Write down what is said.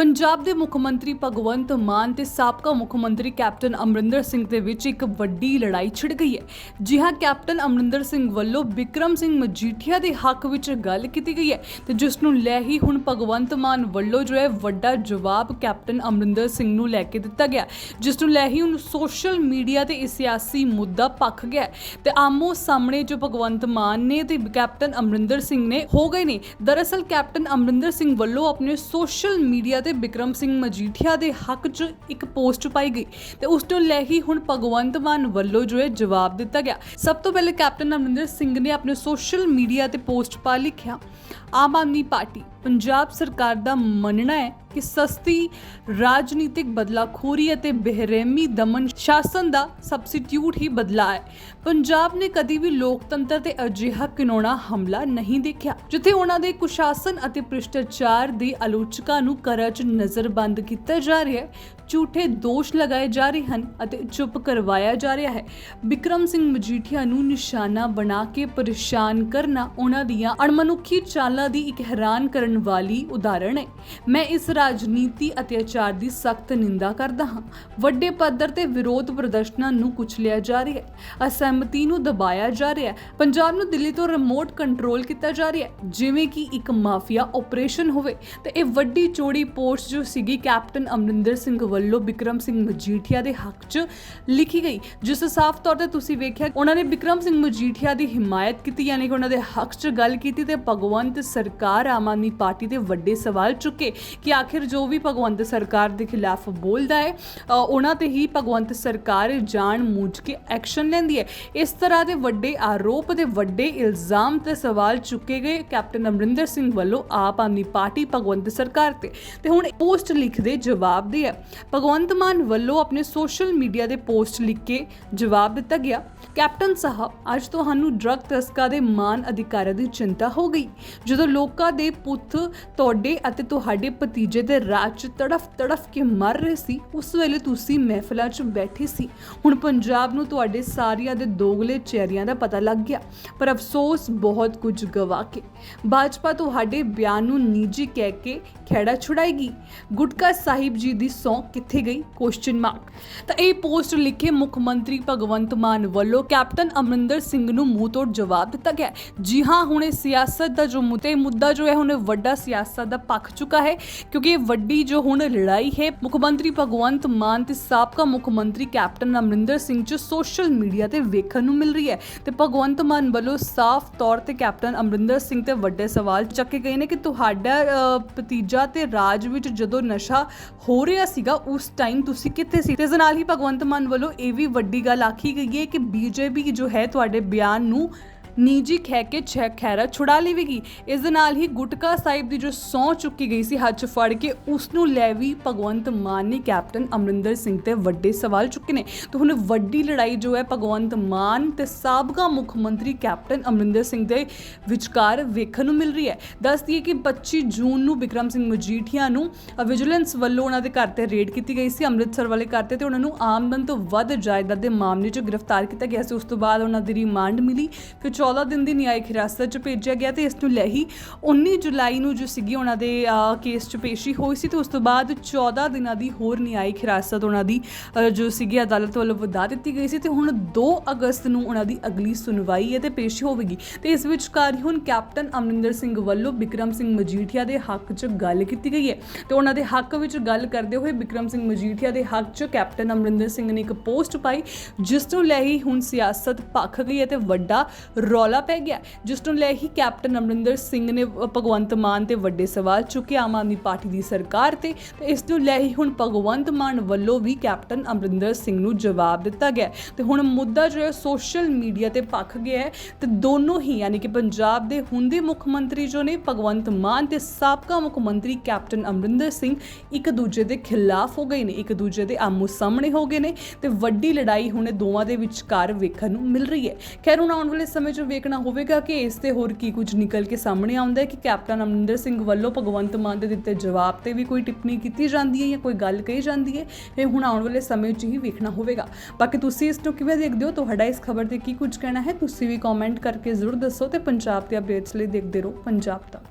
ਪੰਜਾਬ ਦੇ ਮੁੱਖ ਮੰਤਰੀ ਭਗਵੰਤ ਮਾਨ ਤੇ ਸਾਬਕਾ ਮੁੱਖ ਮੰਤਰੀ ਕੈਪਟਨ ਅਮਰਿੰਦਰ ਸਿੰਘ ਦੇ ਵਿੱਚ ਇੱਕ ਵੱਡੀ ਲੜਾਈ ਛਿੜ ਗਈ ਹੈ। ਜੀ ਹਾਂ ਕੈਪਟਨ ਅਮਰਿੰਦਰ ਸਿੰਘ ਵੱਲੋਂ ਵਿਕਰਮ ਸਿੰਘ ਮਜੀਠੀਆ ਦੇ ਹੱਕ ਵਿੱਚ ਗੱਲ ਕੀਤੀ ਗਈ ਹੈ ਤੇ ਜਿਸ ਨੂੰ ਲੈ ਹੀ ਹੁਣ ਭਗਵੰਤ ਮਾਨ ਵੱਲੋਂ ਜੋ ਹੈ ਵੱਡਾ ਜਵਾਬ ਕੈਪਟਨ ਅਮਰਿੰਦਰ ਸਿੰਘ ਨੂੰ ਲੈ ਕੇ ਦਿੱਤਾ ਗਿਆ। ਜਿਸ ਨੂੰ ਲੈ ਹੀ ਹੁਣ ਸੋਸ਼ਲ ਮੀਡੀਆ ਤੇ ਇਹ ਸਿਆਸੀ ਮੁੱਦਾ ਪੱਕ ਗਿਆ ਹੈ ਤੇ ਆਮੋ ਸਾਹਮਣੇ ਜੋ ਭਗਵੰਤ ਮਾਨ ਨੇ ਤੇ ਕੈਪਟਨ ਅਮਰਿੰਦਰ ਸਿੰਘ ਨੇ ਹੋ ਗਏ ਨੇ। ਦਰਅਸਲ ਕੈਪਟਨ ਅਮਰਿੰਦਰ ਸਿੰਘ ਵੱਲੋਂ ਆਪਣੇ ਸੋਸ਼ਲ ਮੀਡੀਆ ਤੇ ਬਿਕਰਮ ਸਿੰਘ ਮਜੀਠੀਆ ਦੇ ਹੱਕ 'ਚ ਇੱਕ ਪੋਸਟ ਪਾਈ ਗਈ ਤੇ ਉਸ ਤੋਂ ਲੈ ਹੀ ਹੁਣ ਭਗਵੰਤ ਮਾਨ ਵੱਲੋਂ ਜੋ ਹੈ ਜਵਾਬ ਦਿੱਤਾ ਗਿਆ। ਸਭ ਤੋਂ ਪਹਿਲੇ ਕੈਪਟਨ ਅਮਰਿੰਦਰ ਸਿੰਘ ਨੇ ਆਪਣੇ ਸੋਸ਼ਲ ਮੀਡੀਆ ਤੇ ਪੋਸਟ ਪਾ ਲਿਖਿਆ, ਆਮ ਆਦਮੀ ਪਾਰਟੀ। ਪੰਜਾਬ ਸਰਕਾਰ ਦਾ ਮੰਨਣਾ ਹੈ ਕਿ ਸਸਤੀ ਰਾਜਨੀਤਿਕ ਬਦਲਾਖੋਰੀ ਅਤੇ ਬੇਰਹਿਮੀ ਦਮਨ ਸ਼ਾਸਨ ਦਾ ਸਬਸਟੀਟਿਊਟ ਹੀ ਬਦਲਾ ਹੈ। ਪੰਜਾਬ ਨੇ ਕਦੀ ਵੀ ਲੋਕਤੰਤਰ ਤੇ ਅਜਿਹਾ ਕਿਨੋਣਾ ਹਮਲਾ ਨਹੀਂ ਦੇਖਿਆ, ਜਿੱਥੇ ਉਹਨਾਂ ਦੇ ਕੁਸ਼ਾਸਨ ਅਤੇ ਭ੍ਰਿਸ਼ਟਾਚਾਰ ਦੀ ਆਲੋਚਕਾਂ ਨੂੰ ਕਰਾਂ 'ਚ ਨਜ਼ਰਬੰਦ ਕੀਤਾ ਜਾ ਰਿਹਾ ਹੈ। ਝੂਠੇ ਦੋਸ਼ ਲਗਾਏ ਜਾ ਰਹੇ ਹਨ ਅਤੇ ਚੁੱਪ ਕਰਵਾਇਆ ਜਾ ਰਿਹਾ ਹੈ। ਵਿਕਰਮ ਸਿੰਘ ਮਜੀਠੀਆ ਨੂੰ ਨਿਸ਼ਾਨਾ ਬਣਾ ਕੇ ਪਰੇਸ਼ਾਨ ਕਰਨਾ ਉਹਨਾਂ ਦੀਆਂ ਅਣਮਨੁੱਖੀ ਚਾਲਾਂ ਦੀ ਇੱਕ ਹੈਰਾਨ ਕਰਨ ਵਾਲੀ ਉਦਾਹਰਣ ਹੈ। ਮੈਂ ਇਸ ਰਾਜਨੀਤੀ ਅਤਿਆਚਾਰ ਦੀ ਸਖਤ ਨਿੰਦਾ ਕਰਦਾ ਹਾਂ। ਵੱਡੇ ਪੱਧਰ ਤੇ ਵਿਰੋਧ ਪ੍ਰਦਰਸ਼ਨਾਂ ਨੂੰ ਕੁਚਲਿਆ ਜਾ ਰਿਹਾ ਹੈ। ਅਸਹਿਮਤੀ ਨੂੰ ਦਬਾਇਆ ਜਾ ਰਿਹਾ ਹੈ। ਪੰਜਾਬ ਨੂੰ ਦਿੱਲੀ ਤੋਂ ਰਿਮੋਟ ਕੰਟਰੋਲ ਕੀਤਾ ਜਾ ਰਿਹਾ ਹੈ। ਜਿਵੇਂ ਕਿ ਇੱਕ ਮਾਫੀਆ ਆਪਰੇਸ਼ਨ ਹੋਵੇ। ਤੇ ਇਹ ਵੱਡੀ ਚੋੜੀ ਪੋਸਟ ਜੋ ਸੀਗੀ ਕੈਪਟਨ ਅਮਰਿੰਦਰ ਸਿੰਘ ਵੱਲੋਂ ਬਿਕਰਮ ਸਿੰਘ ਮਜੀਠੀਆ ਦੇ ਹੱਕ 'ਚ ਲਿਖੀ ਗਈ, ਜਿਸ ਸਾਫ਼ ਤੌਰ ਤੇ ਤੁਸੀਂ ਵੇਖਿਆ ਉਹਨਾਂ ਨੇ ਬਿਕਰਮ ਸਿੰਘ ਮਜੀਠੀਆ ਦੀ ਹਿਮਾਇਤ ਕੀਤੀ, ਯਾਨੀ ਕਿ ਉਹਨਾਂ ਦੇ ਹੱਕ 'ਚ ਗੱਲ ਕੀਤੀ ਤੇ ਭਗਵੰਤ ਸਰਕਾਰ ਆਮ ਆਦਮੀ ਪਾਰਟੀ ਦੇ ਵੱਡੇ ਸਵਾਲ ਚੁੱਕੇ ਕਿ ਆਖਿਰ ਜੋ ਵੀ ਭਗਵੰਤ ਸਰਕਾਰ ਦੇ ਖਿਲਾਫ ਬੋਲਦਾ ਹੈ ਉਹਨਾਂ ਤੇ ਹੀ ਭਗਵੰਤ ਸਰਕਾਰ ਜਾਣ ਮੂਝ ਕੇ ਐਕਸ਼ਨ ਲੈਂਦੀ ਹੈ। ਇਸ ਤਰ੍ਹਾਂ ਦੇ ਵੱਡੇ ਆਰੋਪ ਦੇ ਵੱਡੇ ਇਲਜ਼ਾਮ ਤੇ ਸਵਾਲ ਚੁੱਕੇ ਗਏ ਕੈਪਟਨ ਅਮਰਿੰਦਰ ਸਿੰਘ ਵੱਲੋਂ ਆਪ ਆਦਮੀ ਪਾਰਟੀ ਭਗਵੰਤ ਸਰਕਾਰ ਤੇ। ਤੇ ਹੁਣ ਪੋਸਟ ਲਿਖਦੇ ਜਵਾਬ ਦੇ ਹੈ। ਭਗਵੰਤ ਮਾਨ ਵੱਲੋਂ ਆਪਣੇ ਸੋਸ਼ਲ ਮੀਡੀਆ ਦੇ ਪੋਸਟ ਲਿਖ ਕੇ ਜਵਾਬ ਦਿੱਤਾ ਗਿਆ। ਕੈਪਟਨ ਸਾਹਿਬ, ਅੱਜ ਤੁਹਾਨੂੰ ਡਰੱਗ ਤਸਕਰਾਂ ਦੇ ਮਾਨ ਅਧਿਕਾਰਾਂ ਦੀ ਚਿੰਤਾ ਹੋ ਗਈ। ਜਦੋਂ ਲੋਕਾਂ ਦੇ ਪੁੱਤ ਤੁਹਾਡੇ ਅਤੇ ਤੁਹਾਡੇ ਭਤੀਜੇ ਦੇ ਰਾਜ 'ਚ ਤੜਫ ਤੜਫ ਕੇ ਮਰ ਰਹੇ ਸੀ, ਉਸ ਵੇਲੇ ਤੁਸੀਂ ਮਹਿਫਲਾਂ 'ਚ ਬੈਠੇ ਸੀ। ਹੁਣ ਪੰਜਾਬ ਨੂੰ ਤੁਹਾਡੇ ਸਾਰਿਆਂ ਦੇ ਦੋਗਲੇ ਚਿਹਰਿਆਂ ਦਾ ਪਤਾ ਲੱਗ ਗਿਆ। ਪਰ ਅਫਸੋਸ ਬਹੁਤ ਕੁਝ ਗਵਾ ਕੇ। ਭਾਜਪਾ ਤੁਹਾਡੇ ਬਿਆਨ ਨੂੰ ਨਿੱਜੀ ਕਹਿ ਕੇ ਖੇੜਾ ਛੁਡਾਏਗੀ। ਗੁਟਕਾ ਸਾਹਿਬ ਜੀ ਦੀ ਸੌਂ ਕਿੱਥੇ ਗਈ? ਕੁਐਸਚਨ ਮਾਰਕ ਤਾਂ ਇਹ ਪੋਸਟ ਲਿਖੇ ਮੁੱਖ ਮੰਤਰੀ ਭਗਵੰਤ ਮਾਨ ਵੱਲੋਂ ਕੈਪਟਨ ਅਮਰਿੰਦਰ ਸਿੰਘ ਨੂੰ ਮੂੰਹ ਤੋੜ ਜਵਾਬ ਦਿੱਤਾ ਗਿਆ। ਜੀ ਹਾਂ, ਹੁਣ ਇਹ ਸਿਆਸਤ ਦਾ ਜੋ ਮੁੱਦੇ, ਮੁੱਦਾ ਜੋ ਹੈ, ਹੁਣ ਵੱਡਾ ਸਿਆਸਤ ਦਾ ਪੱਖ ਚੁੱਕਾ ਹੈ, ਕਿਉਂਕਿ ਇਹ ਵੱਡੀ ਜੋ ਹੁਣ ਲੜਾਈ ਹੈ, ਮੁੱਖ ਮੰਤਰੀ ਭਗਵੰਤ ਮਾਨ ਤੇ ਸਾਬਕਾ ਮੁੱਖ ਮੰਤਰੀ ਕੈਪਟਨ ਅਮਰਿੰਦਰ ਸਿੰਘ ਚ ਸੋਸ਼ਲ ਮੀਡੀਆ ਤੇ ਵੇਖਣ ਨੂੰ ਮਿਲ ਰਹੀ ਹੈ। ਤੇ ਭਗਵੰਤ ਮਾਨ ਵੱਲੋਂ ਸਾਫ਼ ਤੌਰ ਤੇ ਕੈਪਟਨ ਅਮਰਿੰਦਰ ਸਿੰਘ ਤੇ ਵੱਡੇ ਸਵਾਲ ਚੱਕੇ ਗਏ ਨੇ ਕਿ ਤੁਹਾਡਾ ਭਤੀਜਾ ਤੇ ਰਾਜ ਵਿੱਚ ਜਦੋਂ ਨਸ਼ਾ ਹੋ ਰਿਹਾ ਸੀਗਾ ਉਸ ਟਾਈਮ ਤੁਸੀਂ ਕਿੱਥੇ ਸੀ? ਤੇ ਇਸ ਨਾਲ ਹੀ ਭਗਵੰਤ ਮਾਨ ਵੱਲੋਂ ਇਹ ਵੀ ਵੱਡੀ ਗੱਲ ਆਖੀ ਗਈ ਹੈ ਕਿ ਬੀਜੇਪੀ ਜੋ ਹੈ ਤੁਹਾਡੇ ਬਿਆਨ ਨੂੰ ਨਿੱਜੀ ਖਹਿ ਕੇ ਛੇ ਖੈਰਾ ਛੁਡਾ ਲਵੇਗੀ। ਇਸ ਦੇ ਨਾਲ ਹੀ ਗੁਟਕਾ ਸਾਹਿਬ ਦੀ ਜੋ ਸੌ ਚੁੱਕੀ ਗਈ ਸੀ ਹੱਥ 'ਚ ਫੜ ਕੇ, ਉਸ ਨੂੰ ਲੈ ਵੀ ਭਗਵੰਤ ਮਾਨ ਨੇ ਕੈਪਟਨ ਅਮਰਿੰਦਰ ਸਿੰਘ ਤੇ ਵੱਡੇ ਸਵਾਲ ਚੁੱਕੇ ਨੇ। ਤੇ ਹੁਣ ਵੱਡੀ ਲੜਾਈ ਜੋ ਹੈ ਭਗਵੰਤ ਮਾਨ ਤੇ ਸਾਬਕਾ ਮੁੱਖ ਮੰਤਰੀ ਕੈਪਟਨ ਅਮਰਿੰਦਰ ਸਿੰਘ ਦੇ ਵਿਚਕਾਰ ਵੇਖਣ ਨੂੰ ਮਿਲ ਰਹੀ ਹੈ। ਦੱਸ ਦਈਏ ਕਿ 25 ਜੂਨ ਨੂੰ ਵਿਕਰਮ ਸਿੰਘ ਮਜੀਠੀਆ ਨੂੰ ਵਿਜੀਲੈਂਸ ਵੱਲੋਂ ਉਹਨਾਂ ਦੇ ਘਰ ਤੇ ਰੇਡ ਕੀਤੀ ਗਈ ਸੀ ਅੰਮ੍ਰਿਤਸਰ ਵਾਲੇ ਘਰ ਤੇ ਤੇ ਉਹਨਾਂ ਨੂੰ ਆਮਦਨ ਤੋਂ ਵੱਧ ਜਾਇਦਾਦ ਦੇ ਮਾਮਲੇ 'ਚ ਗ੍ਰਿਫਤਾਰ ਕੀਤਾ ਗਿਆ ਸੀ। ਉਸ ਤੋਂ ਬਾਅਦ ਉਹਨਾਂ ਦੀ ਰਿਮਾਂਡ ਮਿਲੀ। ਫਿਰ 14 ਦਿਨ ਦੀ ਨਿਆਇਕ ਹਿਰਾਸਤ 'ਚ ਭੇਜਿਆ ਗਿਆ ਤੇ ਇਸ ਨੂੰ ਲੈ ਹੀ 19 ਜੁਲਾਈ ਨੂੰ ਜੋ ਸੀਗੀ ਉਹਨਾਂ ਦੇ ਕੇਸ 'ਚ ਪੇਸ਼ੀ ਹੋਈ ਸੀ ਤੇ ਉਸ ਤੋਂ ਬਾਅਦ 14 ਦਿਨਾਂ ਦੀ ਹੋਰ ਨਿਆਇਕ ਹਿਰਾਸਤ ਉਹਨਾਂ ਦੀ ਜੋ ਸੀਗੀ ਅਦਾਲਤ ਵੱਲੋਂ ਵਧਾ ਦਿੱਤੀ ਗਈ ਸੀ ਤੇ ਹੁਣ 2 ਅਗਸਤ ਨੂੰ ਉਹਨਾਂ ਦੀ ਅਗਲੀ ਸੁਣਵਾਈ ਹੈ ਤੇ ਪੇਸ਼ੀ ਹੋਵੇਗੀ। ਤੇ ਇਸ ਵਿਚਕਾਰ ਹੀ ਹੁਣ ਕੈਪਟਨ ਅਮਰਿੰਦਰ ਸਿੰਘ ਵੱਲੋਂ ਬਿਕਰਮ ਸਿੰਘ ਮਜੀਠੀਆ ਦੇ ਹੱਕ 'ਚ ਗੱਲ ਕੀਤੀ ਗਈ ਹੈ। ਤੇ ਉਹਨਾਂ ਦੇ ਹੱਕ ਵਿੱਚ ਗੱਲ ਕਰਦੇ ਹੋਏ ਬਿਕਰਮ ਸਿੰਘ ਮਜੀਠੀਆ ਦੇ ਹੱਕ 'ਚ ਕੈਪਟਨ ਅਮਰਿੰਦਰ ਸਿੰਘ ਨੇ ਇੱਕ ਪੋਸਟ ਪਾਈ, ਜਿਸ ਤੋਂ ਲੈ ਹੀ ਹੁਣ ਸਿਆਸਤ ਭਖ ਗਈ ਹੈ ਤੇ ਵੱਡਾ ਰੌਲਾ ਪੈ ਗਿਆ। ਜਿਸ ਨੂੰ ਲੈ ਹੀ ਕੈਪਟਨ ਅਮਰਿੰਦਰ ਸਿੰਘ ਨੇ ਭਗਵੰਤ ਮਾਨ ਤੇ ਵੱਡੇ ਸਵਾਲ ਚੁੱਕੇ ਆਮ ਆਦਮੀ ਪਾਰਟੀ ਦੀ ਸਰਕਾਰ ਤੇ। ਤੇ ਇਸ ਨੂੰ ਲੈ ਹੀ ਹੁਣ ਭਗਵੰਤ ਮਾਨ ਵੱਲੋਂ ਵੀ ਕੈਪਟਨ ਅਮਰਿੰਦਰ ਸਿੰਘ ਨੂੰ ਜਵਾਬ ਦਿੱਤਾ ਗਿਆ ਹੈ। ਤੇ ਹੁਣ ਮੁੱਦਾ ਜੋ ਹੈ, ਸੋਸ਼ਲ ਮੀਡੀਆ ਤੇ ਪੱਖ ਗਿਆ ਹੈ। ਤੇ ਦੋਨੋਂ ਹੀ ਯਾਨੀ ਕਿ ਪੰਜਾਬ ਦੇ ਹੁੰਦੇ ਮੁੱਖ ਮੰਤਰੀ ਜੋ ਨੇ, ਭਗਵੰਤ ਮਾਨ ਤੇ ਸਾਬਕਾ ਮੁੱਖ ਮੰਤਰੀ ਕੈਪਟਨ ਅਮਰਿੰਦਰ ਸਿੰਘ ਇੱਕ ਦੂਜੇ ਦੇ ਖਿਲਾਫ ਹੋ ਗਏ ਨੇ, ਇੱਕ ਦੂਜੇ ਦੇ ਆਮੋ ਸਾਹਮਣੇ ਹੋ ਗਏ ਨੇ। ਤੇ ਵੱਡੀ ਲੜਾਈ ਹੁਣ ਦੋਵਾਂ ਦੇ ਵਿਚਕਾਰ ਵੇਖਣ ਨੂੰ ਮਿਲ ਰਹੀ ਹੈ। ਖੈਰ, ਹੁਣ ਆਉਣ ਵਾਲੇ ਸਮੇਂ 'ਚ ਵੇਖਣਾ ਹੋਵੇਗਾ ਕਿ ਇਸ ਤੇ ਹੋਰ ਕੀ ਕੁਝ ਨਿਕਲ ਕੇ ਸਾਹਮਣੇ ਆਉਂਦਾ ਹੈ ਕਿ ਕੈਪਟਨ ਅਮਰਿੰਦਰ ਸਿੰਘ ਵੱਲੋਂ ਭਗਵੰਤ ਮਾਨ ਦੇ ਦਿੱਤੇ ਜਵਾਬ ਤੇ ਵੀ ਕੋਈ ਟਿੱਪਣੀ ਕੀਤੀ ਜਾਂਦੀ ਹੈ ਜਾਂ ਕੋਈ ਗੱਲ ਕਹੀ ਜਾਂਦੀ ਹੈ, ਇਹ ਹੁਣ ਆਉਣ ਵਾਲੇ ਸਮੇਂ 'ਚ ਹੀ ਵੇਖਣਾ ਹੋਵੇਗਾ। ਬਾਕੀ ਤੁਸੀਂ ਇਸ ਨੂੰ ਕਿਵੇਂ ਦੇਖਦੇ ਹੋ? ਤੁਹਾਡਾ ਇਸ ਖਬਰ ਤੇ ਕੀ ਕੁਝ ਕਹਿਣਾ ਹੈ? ਤੁਸੀਂ ਵੀ ਕਮੈਂਟ ਕਰਕੇ ਜ਼ਰੂਰ ਦੱਸੋ ਤੇ ਪੰਜਾਬ ਦੇ ਅਪਡੇਟਸ ਲਈ ਦੇਖਦੇ ਰਹੋ ਪੰਜਾਬ ਤੱਕ।